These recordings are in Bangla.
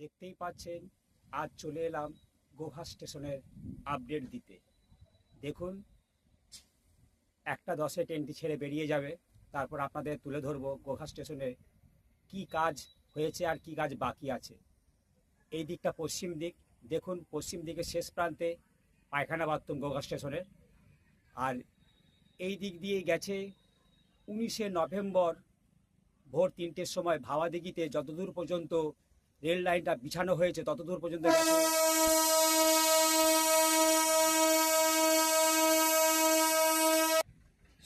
দেখতেই পাচ্ছেন, আজ চলে এলাম গোঘা স্টেশনের আপডেট দিতে। দেখুন, একটা দশে ট্রেনটি ছেড়ে বেরিয়ে যাবে, তারপর আপনাদের তুলে ধরবো গোঘা স্টেশনে কি কাজ হয়েছে আর কি কাজ বাকি আছে। এই দিকটা পশ্চিম দিক, দেখুন, পশ্চিম দিকের শেষ প্রান্তে পায়খানা বাথরুম গোঘা স্টেশনের আর এই দিক দিয়ে গেছে উনিশে নভেম্বর ভোর তিনটের সময় ভাবাদিঘিতে, যতদূর পর্যন্ত রেল লাইনটা বিছানো হয়েছে, ততদূর পর্যন্ত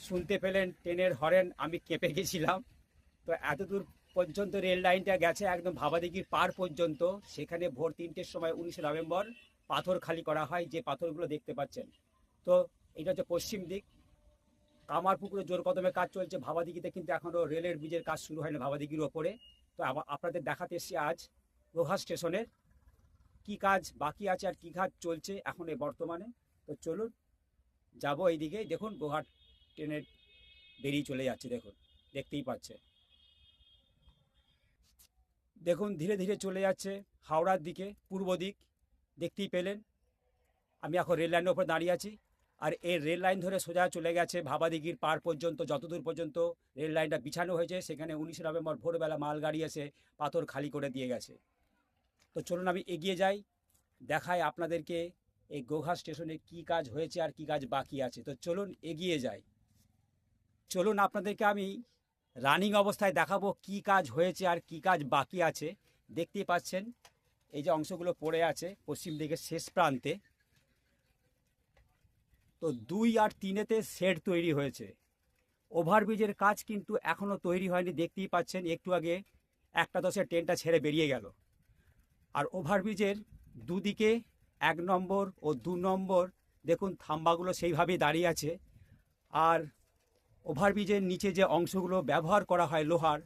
শুনতে পেলেন, ট্রেনের হরেন, আমি কেঁপে গেছিলাম। তো এতদূর পর্যন্ত রেল লাইনটা গেছে একদম ভাবাদিঘির পার পর্যন্ত। সেখানে ভোর তিনটের সময় উনিশে নভেম্বর পাথর খালি করা হয়, যে পাথরগুলো দেখতে পাচ্ছেন। তো এটা হচ্ছে পশ্চিম দিক। কামারপুকুরে জোর কদমে কাজ চলছে, ভাবাদিঘিতে কিন্তু এখনও রেলের ব্রিজের কাজ শুরু হয়নি ভাবাদিঘির ওপরে। তো আপনাদের দেখাতে এসেছি আজ। লোহা স্টেশনের কি কাজ বাকি আছে আর কি কাজ চলছে এখন এই বর্তমানে? তো চলুন, যাব এইদিকে। দেখুন, গোহাট ট্রেনের বেরিয়ে চলে যাচ্ছে, দেখুন, দেখতেই পাচ্ছে। দেখুন, ধীরে ধীরে চলে যাচ্ছে হাওড়ার দিকে, পূর্ব দিক, দেখতেই পেলেন। আমি এখন রেল লাইনের ওপর দাঁড়িয়ে আছি। আর এই রেল লাইন ধরে সোজা চলে গেছে ভাবাদিঘির পার পর্যন্ত, যতদূর পর্যন্ত রেল লাইনটা বিছানো হয়েছে, সেখানে উনিশে নভেম্বর ভোরবেলা মালগাড়ি এসে পাথর খালি করে দিয়ে গেছে। তো চলুন আমি এগিয়ে যাই, দেখাই আপনাদেরকে এই গোঘা স্টেশনে কি কাজ হয়েছে আর কি কাজ বাকি আছে। তো চলুন এগিয়ে যাই। চলুন আপনাদেরকে আমি রানিং অবস্থায় দেখাবো কি কাজ হয়েছে আর কি কাজ বাকি আছে। দেখতেই পাচ্ছেন, এই যে অংশগুলো পড়ে আছে পশ্চিম দিকের শেষ প্রান্তে। তো দুই আর তিনেতে শেড তৈরি হয়েছে। ওভারব্রিজের কাজ কিন্তু এখনও তৈরি হয়নি, দেখতেই পাচ্ছেন, একটু আগে একটা দশের ট্রেনটা ছেড়ে বেরিয়ে গেল। আর ওভারব্রিজের দুদিকে এক নম্বর ও দু নম্বর, দেখুন থাম্বাগুলো সেইভাবেই দাঁড়িয়ে আছে। আর ওভারব্রিজের নিচে যে অংশগুলো ব্যবহার করা হয় লোহার,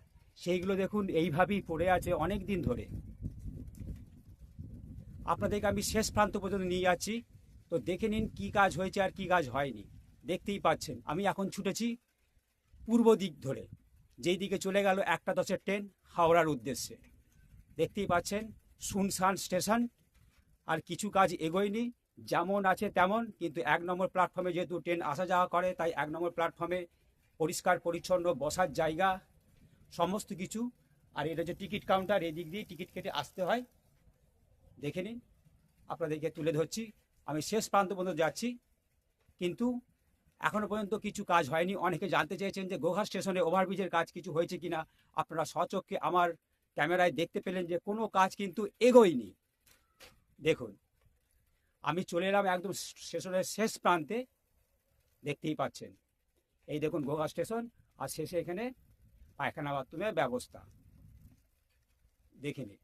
সেইগুলো দেখুন এইভাবেই পড়ে আছে অনেক দিন ধরে। আপনাদেরকে আমি শেষ প্রান্ত পর্যন্ত নিয়ে যাচ্ছি। তো দেখে নিন কি কাজ হয়েছে আর কি কাজ হয়নি। দেখতেই পাচ্ছেন, আমি এখন ছুটেছি পূর্ব দিক ধরে। যেই দিকে চলে গেল একটা দশের ট্রেন, হাওড়ার উদ্দেশ্যে। দেখতেই পাচ্ছেন শুনশান স্টেশন, আর কিছু কাজ এগোয়নি, যেমন আছে তেমন, কিন্তু এক নম্বর প্ল্যাটফর্মে যেহেতু ট্রেন আসা যাওয়া করে, তাই এক নম্বর প্ল্যাটফর্মে পরিষ্কার, পরিচ্ছন্ন বসার জায়গা, সমস্ত কিছু। আর এটা যে টিকিট কাউন্টার এদিক দিয়ে টিকিট কেটে আসতে হয়। দেখে নিন, আপনাদেরকে তুলে ধরছি। আমি শেষ প্রান্ত পর্যন্ত যাচ্ছি, কিন্তু এখনও পর্যন্ত কিছু কাজ হয়নি। অনেকে জানতে চেয়েছেন যে গোঘা স্টেশনে ওভারব্রিজের কাজ কিছু হয়েছে কিনা। আপনারা সচক্ষে আমার ক্যামেরায় দেখতে পেলেন যে কোনো কাজ কিন্তু এগোয়নি। দেখুন, আমি চলে এলাম একদম স্টেশনের শেষ প্রান্তে, দেখতেই পাচ্ছেন। এই দেখুন গোঘা স্টেশন, আর শেষে এখানে পায়খানা বাথরুমের ব্যবস্থা। দেখে নিন।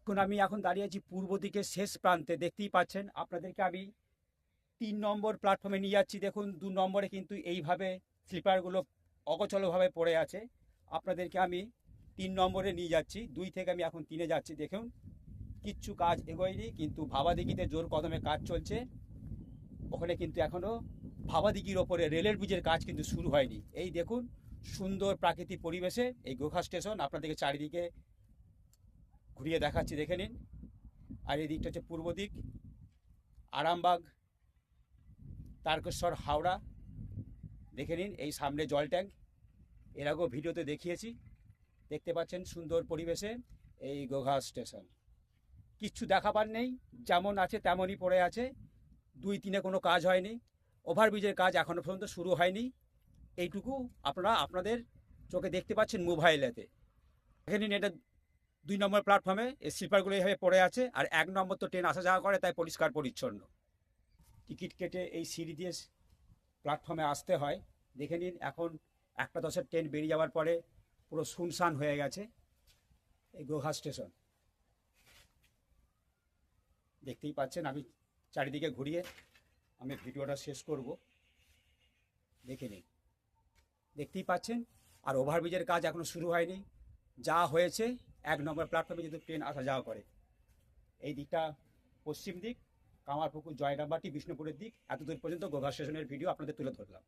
এখন আমি এখন দাঁড়িয়ে আছি পূর্ব দিকে শেষ প্রান্তে, দেখতেই পাচ্ছেন। আপনাদেরকে আমি তিন নম্বর প্ল্যাটফর্মে নিয়ে যাচ্ছি। দেখুন, দু নম্বরে কিন্তু এইভাবে স্লিপারগুলো অগচলভাবে পড়ে আছে। আপনাদেরকে আমি তিন নম্বরে নিয়ে যাচ্ছি। দুই থেকে আমি এখন তিনে যাচ্ছি, দেখুন। কিচ্ছু কাজ এগোয়নি, কিন্তু ভাবাদিঘিতে জোর কদমে কাজ চলছে। ওখানে কিন্তু এখনও ভাবাদিঘির ওপরে রেলের ব্রিজের কাজ কিন্তু শুরু হয়নি। এই দেখুন, সুন্দর প্রাকৃতিক পরিবেশে এই গোখা স্টেশন আপনাদেরকে চারিদিকে ঘুরিয়ে দেখাচ্ছি, দেখে নিন। আর এই দিকটা হচ্ছে পূর্ব দিক, আরামবাগ, তারকেশ্বর, হাওড়া। দেখে নিন, এই সামনে জল ট্যাঙ্ক। এর আগেও ভিডিওতে দেখিয়েছি। দেখতে পাচ্ছেন সুন্দর পরিবেশে এই গোঘা স্টেশন। কিচ্ছু দেখাবার নেই, যেমন আছে তেমনই পড়ে আছে। দুই তিনে কোনো কাজ হয়নি। ওভারব্রিজের কাজ এখনও পর্যন্ত শুরু হয়নি। এইটুকু আপনারা আপনাদের চোখে দেখতে পাচ্ছেন মোবাইলেতে। দেখে নিন এটা দুই নম্বর প্ল্যাটফর্মে, এই স্লিপারগুলো এইভাবে পড়ে আছে আর এক নম্বর তো ট্রেন আসা যাওয়া করে, তাই পরিষ্কার পরিচ্ছন্ন। টিকিট কেটে এই সিঁড়ি দিয়ে প্ল্যাটফর্মে আসতে হয়। দেখে নিন এখন একটা দশের ট্রেন বেরিয়ে যাওয়ার পরে পুরো শুনশান হয়ে গেছে এই গোহা স্টেশন। দেখতেই পাচ্ছেন আমি চারিদিকে ঘুরিয়ে আমি ভিডিওটা শেষ করব। দেখে নিন। দেখতেই পাচ্ছেন আর ওভারব্রিজের কাজ এখনও শুরু হয়নি। যা হয়েছে, এক নম্বর প্ল্যাটফর্মে যদি ট্রেন আসা যাওয়া করে। এই দিকটা পশ্চিম দিক, কামারপুকুর জয়রামবাটি বিষ্ণুপুরের দিক। এতদূর পর্যন্ত গোঘা স্টেশনের ভিডিও আপনাদের তুলে ধরলাম।